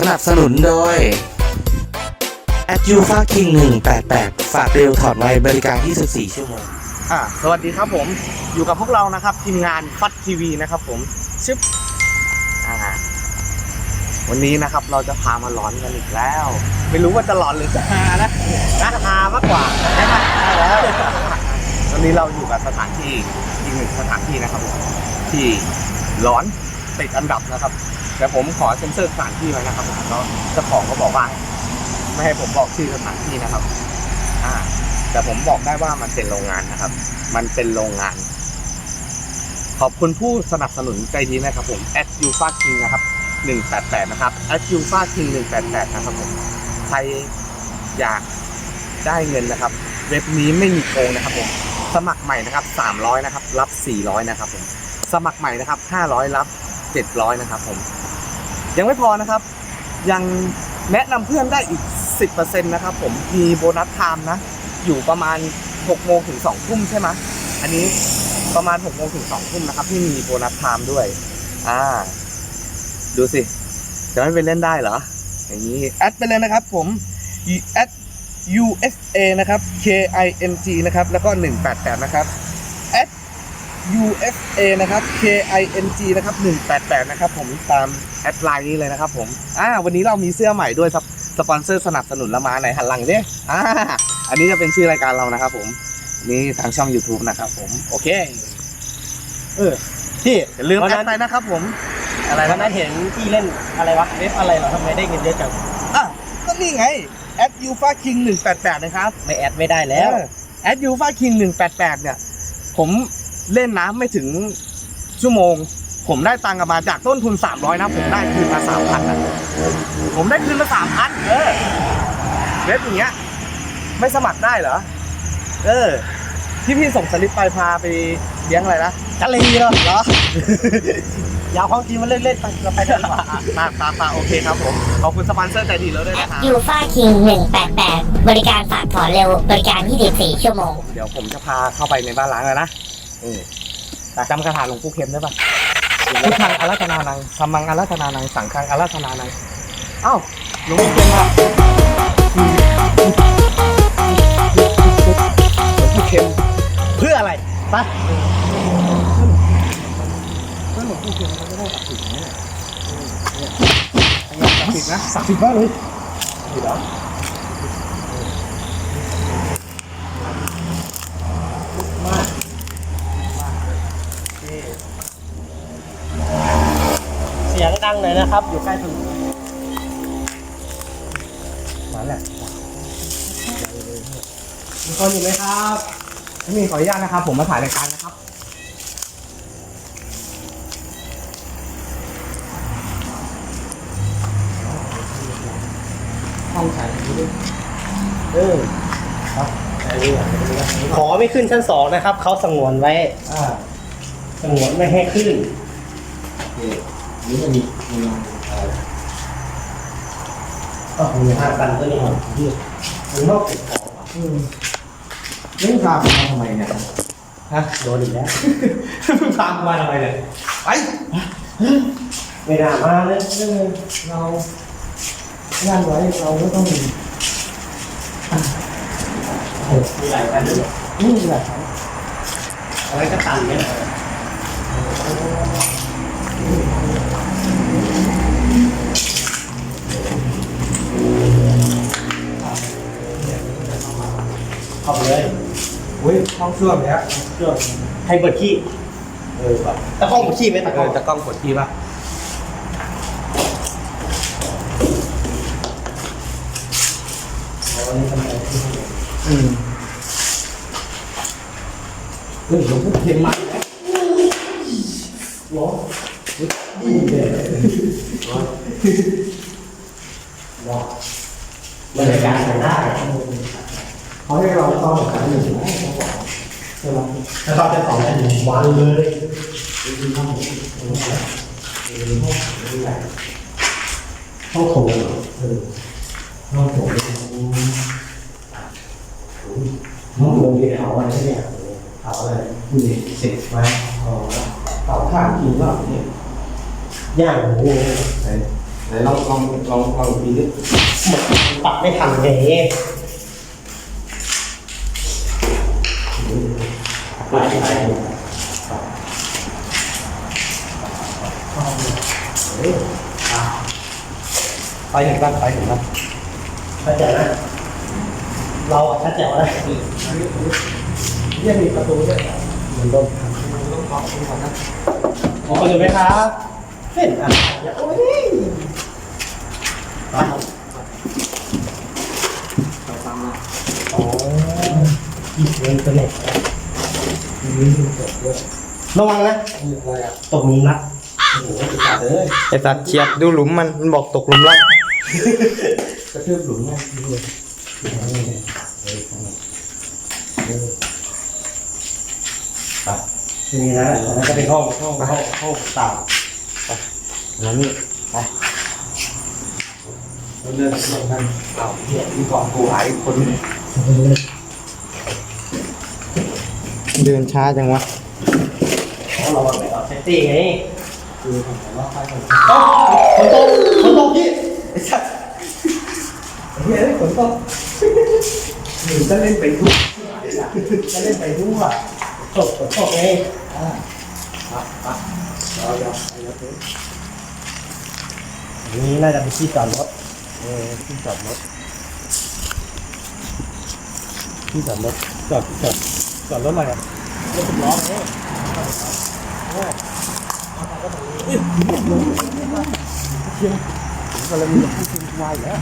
สนับสนุนโดย a d u f a King 188 ฝากเร็วถอดไวบริการ 24 ชั่วโมง อ่าสวัสดีครับผมอยู่กับพวกเรานะครับทีมงานฟัดทีวีนะครับผมชึบอ่าวันนี้นะครับเราจะพามาหลอนกันอีกแล้ว ไม่รู้ว่าจะหลอนหรือจะฮานะน่าฮามากกว่าใช่ไหมแล้ววันนี้เราอยู่กับสถานที่อีกหนึ่งสถานที่นะครับผมที่หลอนติดอันดับนะครับ แต่ผมขอเซ็นเซอร์สถานที่ไว้นะครับผมแล้วเจ้าของก็บอกว่า ไม่ให้ผมบอกชื่อสถานที่นะครับ อ่า แต่ผมบอกได้ว่ามันเป็นโรงงานนะครับ มันเป็นโรงงาน ขอบคุณผู้สนับสนุนใจดีนะครับผม at u f a king นะครับ188นะครับ at u f a king 188นะครับผมใครอยากได้เงินนะครับ เว็บนี้ไม่มีโกงนะครับผมสมัครใหม่นะครับ300นะครับรับ400นะครับผมสมัครใหม่นะครับ500รับ700นะครับผม ยังไม่พอนะครับ ยังแนะนำเพื่อนได้อีก 10%นะครับผมมีโบนัสไทม์นะ อยู่ประมาณ6โมงถึง2ทุ่มใช่ไหมอันนี้ประมาณ6โมงถึง2ทุ่มนะครับ ที่มีโบนัสไทม์ด้วย อ่า ดูสิ จะไม่ไปเล่นได้เหรอ อย่างนี้ แอดไปเลยนะครับผม แอด USA นะครับ K I N G นะครับ แล้วก็ 188 นะครับ แอด USA นะครับ K I N G นะครับ188 นะครับผมตามแอดไลน์นี้เลยนะครับผมอ่าวันนี้เรามีเสื้อใหม่ด้วยครับสปอนเซอร์สนับสนุนละมาไหนหันหลังดิอ่าอันนี้จะเป็นชื่อรายการเรานะครับผมนี่ทางช่อง YouTube นะครับผม โอเค เออพี่อย่าลืมวันแอนั้ดนไปนะครับผม อะไรวันนะนั้นเห็นพี่เล่นอะไรวะเว็บอะไรเหรอทำไมได้เงินเยอะจังอะก็นี่ไงแอดยูฟาคิง188 นะครับ ไม่แอดไม่ได้แล้ว แอดยูฟาคิง188 เนี่ย ผม เล่นน้ำไม่ถึงชั่วโมง ผมได้ตังค์กลับมาจากต้นทุน 300นะผมได้คืนมา3,000นะผมได้คืนมา3,000เออเว็บอย่างเงี้ย ไม่สมัครได้เหรอ เออ ที่พี่ส่งสลิปไปพาไปเลี้ยงอะไรนะ กะลีเหรอเหรอ อย่าเอาความจริงมาเล่นเล่นๆไปเราไปกันดีกว่ามามามาโอเคครับผม ขอบคุณสปอนเซอร์ใจดีแล้วด้วยนะครับ ยูฟาคิง188 บริการฝากถอนเร็ว บริการ 24 ชั่วโมง เดี๋ยวผมจะพาเข้าไปในบ้านล้างแล้วนะ เออแต่จำคาถาหลวงปู่เข็มได้ปะพุทธังอารัธนานังธรรมังอารัธนานัง สังฆังอารัธนานังเอ้าหลวงปู่เข็มอะหลวงปู่เข็มเพื่ออะไรไปเฮ้ยหลวงปู่เข็มมันไม่ได้ศักดิ์สิทธิ์นะเนี่ยศักดิ์สิทธิ์นะศักดิ์สิทธิ์มากเลยอยู่แล้วเสียง ดังหน่อยนะครับ อยู่ใกล้ถนนมาแหละมีคนอยู่ไหมครับนี่ขออนุญาตนะครับ ผมมาถ่ายรายการนะครับห้องถ่ายนี้ด้วยเออขอไม่ขึ้นชั้นสองนะครับ เขาสงวนไว้อ่าสงวนไม่ให้ขึ้น นี่มันมีมีอะไรก็มีห้าตันตัวนี้ครับพี่มันนอกเก็บของอืมนี่พาผมาทำไมเนี่ยฮะโดนอีกแล้วพาผมาทำไมเนี่ยไปไม่น่ามาเลยเราย่านไว้เราก็ต้องมีมีหลายตันด้วยนี่แหละอะไรก็ตันเนี่ย เข้าไปเลยอุ้ยห้องเครื่องเนี้ยเครื่องใครเปิดขี้เออแบบตะกล้องเปิดขี้ไหมตะกเอล้องอจะกล้องกดที่ป่ะอืมเฮ้ยหลวงพ่อเข็มมาแล้วร้อนนี่เลยร้อนร้อนบรรยากาศใช้ได้ เขาให้เราต้องครั้งหนึ่งใช่ไหมแล้วก็จะสองแผ่นวันเลยห้องโถงเหรอเออห้องโถงห้องโถงที่เผาอะไรใช่ไหมเผาอะไรนี่เสร็จไว้อ๋อเผาข้างกินว่าเนี่ยย่างหมูไหนลองลองลองลองดูดิปรับไม่ทันไง ไปไปไปถึงกันไปถึงกันชัดเจนนะเราอะชัดเจนว่าได้ยังมีประตูด้วยเหมือนโดนทำต้องเคาะดูก่อนนะขอประตูไหมครับเห็นอะไรอะโอ้ยอ๋ออีกเงินตัวเน็ต ระวังนะตกหลุมรักโอ้โหติดขาดเลยไอสัตว์เฉียดดูหลุมมันมันบอกตกหลุมรักกระทืบหลุมนะดูเลยไปนี่นะอันนั้นก็เป็นห้องห้องห้องห้องต่างไปแล้วนี่ไปเราเดินสวนกันเอาเนี่ยมีกล่องกูหายคนเดินช้าจังวะเพราะเราไม่เอาเซฟตี้ไงคือผมว่าไปก่อนอ๋อฝนตกฝนตกพี่ไอ้สัสไอ้เฮ้ยฝนตกหนูจะเล่นไปทั่วจะเล่นไปทั่วตกฝนตกไงอ่าครับครับเราเดี๋ยวไปแล้วเพื่อนอันนี้น่าจะเป็นที่จอดรถเออที่จอดรถที่จอดรถจอดจอด จอดรถอะไรอะรถสิบล้อเองก็เลยมีหลวงพ่อคุณวายแล้ว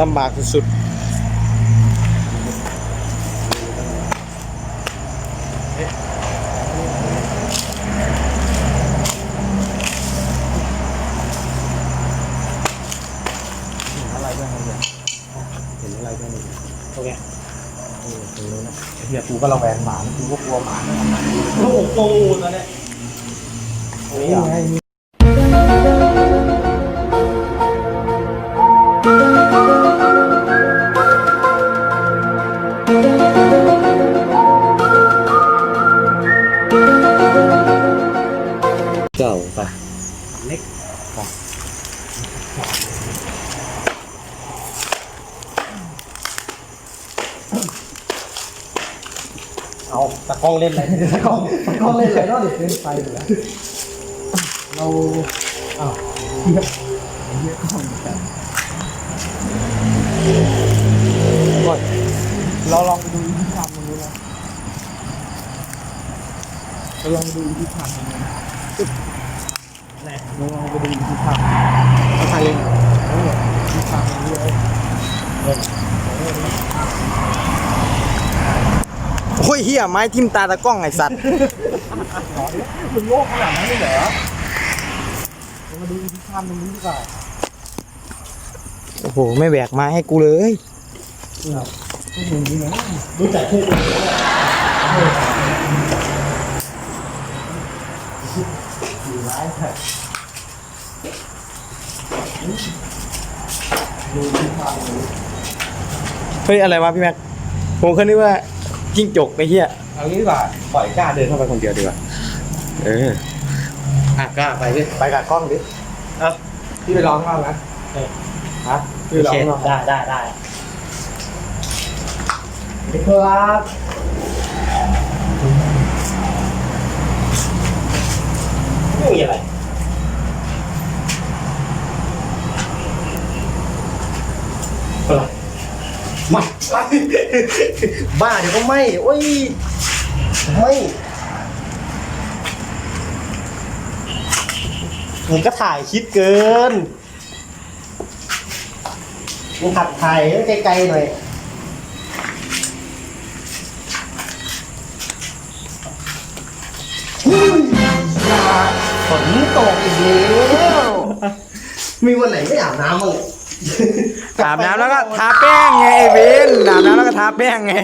ลำบากสุดะไรบ้างเนี่ยเห็นอะไรบ้างเนี่ยตรงเนี้ยเออตรงนู้น นะไอ้เฮียกูก็ระแวงหมากูก็กลัวหมาลูกกลัวงูตอนเนี้ยตรง กล้องเล่นอะไรตะกล้องตะกล้องเล่นอะไรเนาะเด็กเล่นไฟอยู่แล้วเราอ้าวเทียบเทียบกล้องกันก่อนเราลองไปดูอิทธิพลตรงนู้นนะเราลองไปดูอิทธิพลตรงนู้นะแหละเราลองไปดูอิทธิพลเอาใครเลยเอออิทธิพลตรงนี้เลยเออ โอ้ยเฮียไม้ทิ่มตาตะกล้องไอสัตว์มึงโง่ขนาดนั้นเลยเหรอเรามาดูอิทธิพลตรงนี้ดีกว่าโอ้โห ไม่แบกไม้ให้กูเลยรู้จักชื่อตัวนี้อยู่ร้ายค่ะดูที่ทางนี้เฮ้ย อะไรวะพี่แม็ก ผมเคยนึกว่า จิ้งจกไอ้เหี้ยเอางี้ดีกว่าปล่อยกล้าเดินเข้าไปคนเดียวดีกว่าเอออะกล้าไปดิไปกับกล้องดิอะพี่ไปร้องข้างนะฮะพี่ไปร้องข้างได้ได้ได้สวัสดีครับไม่มีอะไรอะไร ไม่บ้าเดี๋ยวก็ไม่โอ้ยไม่มึงก็ถ่ายคิดเกินมึงขัดถ่ายให้ไกลๆหน่อยอุ้ยาฝนตกอีกแล้วมีวันไหนไม่อาบน้ำมั้ง อาบน้ำแล้วก็ทาแป้งไงไอ้เวนอาบน้ำแล้วก็ทาแป้งไง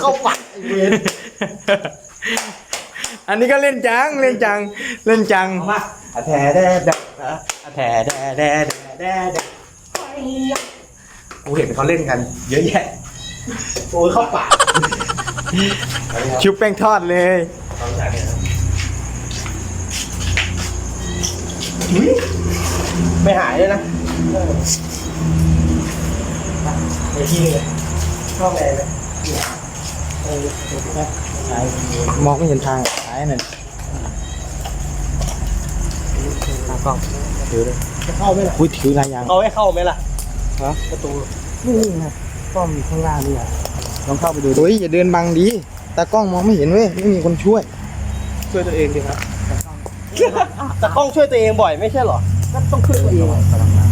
เข้าปักไอ้เวรอันนี้ก็เล่นจังเล่นจังเล่นจังเอามาอะแถแดแดอะแถแดแดแดแดแดกูเห็นเขาเล่นกัน เยอะแยะโอ้ยเข้าปากชุบแป้งทอดเลยไม่หายเลยนะ ไอ้ที่เลยชอบแรงเลยเออใช่มองไม่เห็นทางซ้ายนั่นตากล้องถือเลยจะเข้าไหมล่ะคุยถืออะไรยังเอาให้เข้าไหมล่ะฮะประตูนี่นะกล้องอยู่ข้างล่างนี่อะลองเข้าไปดูเฮ้ยอย่าเดินบังดีตากล้องมองไม่เห็นเว้ยไม่มีคนช่วย ช่วยตัวเองดีครับแต่กล้องช่วยตัวเองบ่อยไม่ใช่เหรอก็ต้องช่วยตัวเอง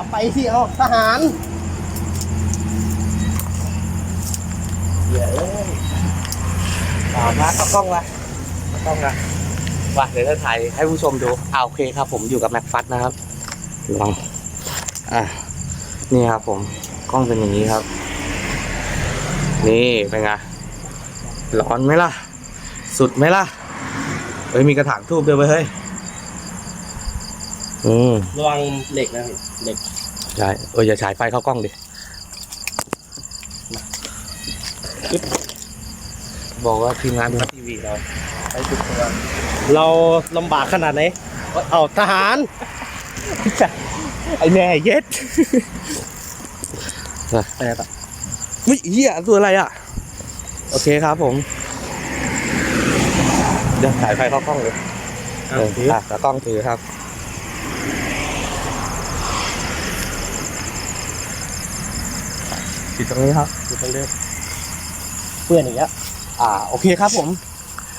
กลับไปสิเอาทหารเดี๋ยวตามนะเอากล้องละเอากล้องละว่าเดี๋ยวจะถ่ายให้ผู้ชมดูอ่าโอเคครับ ผมอยู่กับแม็กฟัตนะครับลองอะนี่ครับผมกล้องเป็นอย่างนี้ครับ นี่เป็นไงร้อนไหมล่ะ สุดไหมล่ะเฮ้ยมีกระถางทูบด้วยเว้ยเฮ้ยอืมระวังเหล็กนะเหล็ก ใช่เอออย่าฉายไฟเข้ากล้องดิบอกว่าทีมงานพัททีวีเราไปจุดตัวเราลำบากขนาดไหนเอาทหาร ไอแน่เย็ดแต่แบบวิเหี้ยตัวอะไรอะ โอเคครับผม เดี๋ยวถ่ายไฟเข้ากล้องเลยเอออะตากล้องถือครับ ปิดตรงนี้ครับอยู่ตรงเดิมเพื่อนอย่างเงี้ยอ่าโอเคครับผม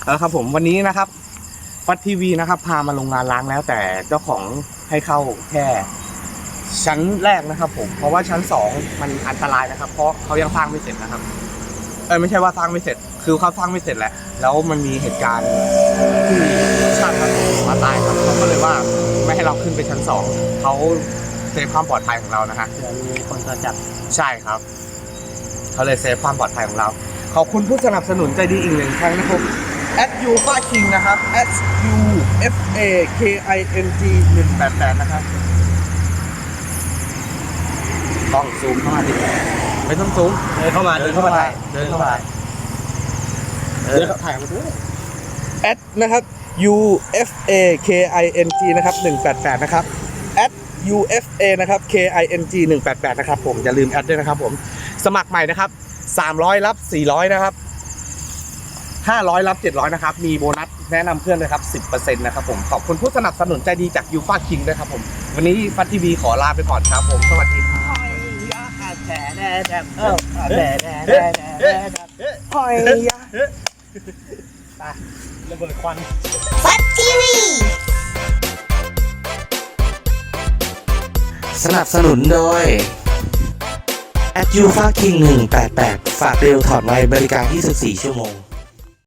เอาละครับผมวันนี้นะครับฟัดทีวีนะครับ พามาลงงานล้างแล้ว แต่เจ้าของให้เข้าแค่ ชั้นแรกนะครับ ผม เพราะว่าชั้นสองมันอันตรายนะครับ เพราะเขายังสร้างไม่เสร็จนะครับเออไม่ใช่ว่าสร้างไม่เสร็จ คือเขาสร้างไม่เสร็จแหละ แล้วมันมีเหตุการณ์ที่ช่างครับมาตายครับเขาก็เลยว่าไม่ให้เราขึ้นไปชั้นสองเขาเซฟความปลอดภัยของเรานะฮะเดี๋ยวมีคนจะจัดใช่ครับ เขาเลยเซฟความปลอดภัยของเรา ขอบคุณผู้สนับสนุนใจดีอีกหนึ่งครั้งนะครับ at u f a king นะครับ at u f a k i n g 188นะครับต้องซูมเข้ามาดิไม่ต้องซูมเดินเข้ามาเดินเข้ามาถ่ายเดินเข้ามาเดินเข้าถ่ายมาด้วย at นะครับ u f a k i n g นะครับ 188 นะครับ at u f a นะครับ k i n g 188 นะครับผม อย่าลืมแอดด้วยนะครับผม สมัครใหม่นะครับ 300 รับ 400 นะครับ 500 รับ 700 นะครับ มีโบนัสแนะนำเพื่อนเลยครับ 10%นะครับผม ขอบคุณผู้สนับสนุนใจดีจากยูฟาคิงด้วยครับผม วันนี้ฟัตทีวีขอลาไปก่อนครับผม สวัสดีครับหอยยะระเบิดควันฟัดทีวีสนับสนุนโดย a d u f a King 188 ฝากเร็วถอดไวบริการ 24 ชั่วโมง